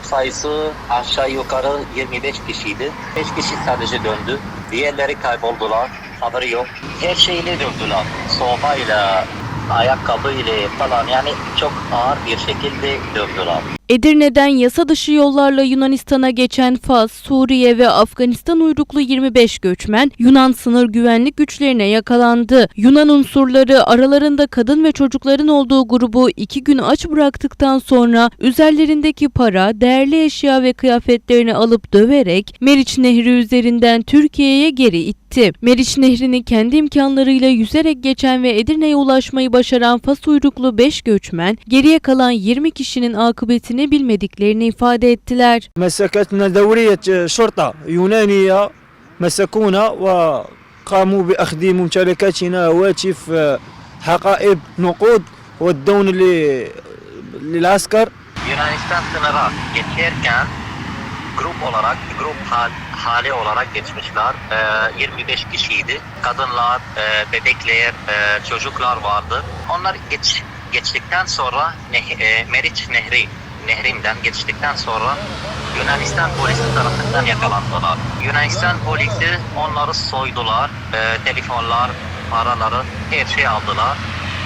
Grup sayısı aşağı yukarı 25 kişiydi. 5 kişi sadece döndü. Diğerleri kayboldular. Haberi yok. Her şeyle dövdüler. Sopayla, ayakkabıyla falan yani çok ağır bir şekilde dövdüler. Edirne'den yasa dışı yollarla Yunanistan'a geçen Fas, Suriye ve Afganistan uyruklu 25 göçmen Yunan sınır güvenlik güçlerine yakalandı. Yunan unsurları aralarında kadın ve çocukların olduğu grubu iki gün aç bıraktıktan sonra üzerlerindeki para, değerli eşya ve kıyafetlerini alıp döverek Meriç Nehri üzerinden Türkiye'ye geri itti. Meriç Nehri'ni kendi imkanlarıyla yüzerek geçen ve Edirne'ye ulaşmayı başaran Fas uyruklu 5 göçmen geriye kalan 20 kişinin akıbetini nedenini bilmediklerini ifade ettiler. Mesleketine devriyet e, şorta Yunaniye mesekuna ve kamu bi ahdi mumtelekatina vatif hakaib nukud ve e, don lil asker. Yunanistan sınıra geçerken grup olarak, grup hal, hali olarak geçmişler. E, 25 kişiydi. Kadınlar, e, bebekler, e, çocuklar vardı. Onlar geç, geçtikten sonra neh, e, Meriç Nehri nehrinden geçtikten sonra Yunanistan polisi tarafından yakalandılar. Yunanistan polisi onları soydular. E, telefonlar, paraları, her şeyi aldılar.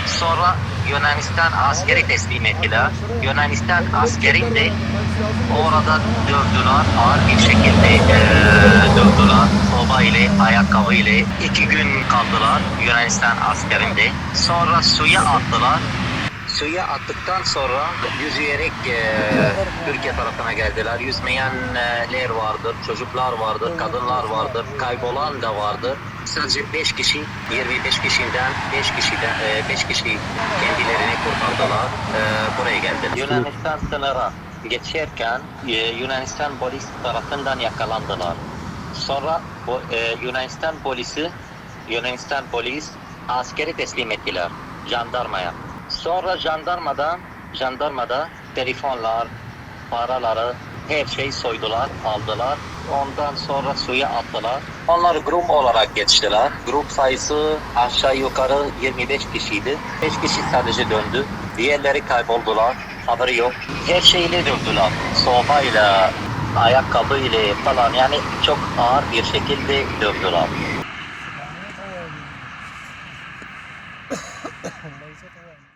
Sonra Yunanistan askeri teslim ettiler. Yunanistan askerin de orada dövdüler. Ağır bir şekilde eee dövdüler. Soba ile, ayakkabı ile. iki gün kaldılar Yunanistan askerinde. Sonra suya attılar. Suya attıktan sonra yüzerek eee Türkiye tarafına geldiler. Yüzmeyenler vardır, çocuklar vardır, kadınlar vardır, kaybolan da vardır. Sadece 5 kişi, 25 kişiden 5 kişiden 5 kişi kendilerini kurtardılar. Eee, buraya geldiler. Yunanistan sınırı geçerken eee, Yunanistan polis tarafından yakalandılar. Sonra bu, eee, Yunanistan polisi Yunanistan polis askeri teslim ettiler jandarmaya. Sonra jandarmada, jandarmada telefonlar, paraları, her şey soydular, aldılar. Ondan sonra suya attılar. Onlar grup olarak geçtiler. Grup sayısı aşağı yukarı 25 kişiydi. 5 kişi sadece döndü. Diğerleri kayboldular. Haberi yok. Her şeyle dövdüler. Sobayla, ayakkabı ile falan yani çok ağır bir şekilde dövdüler.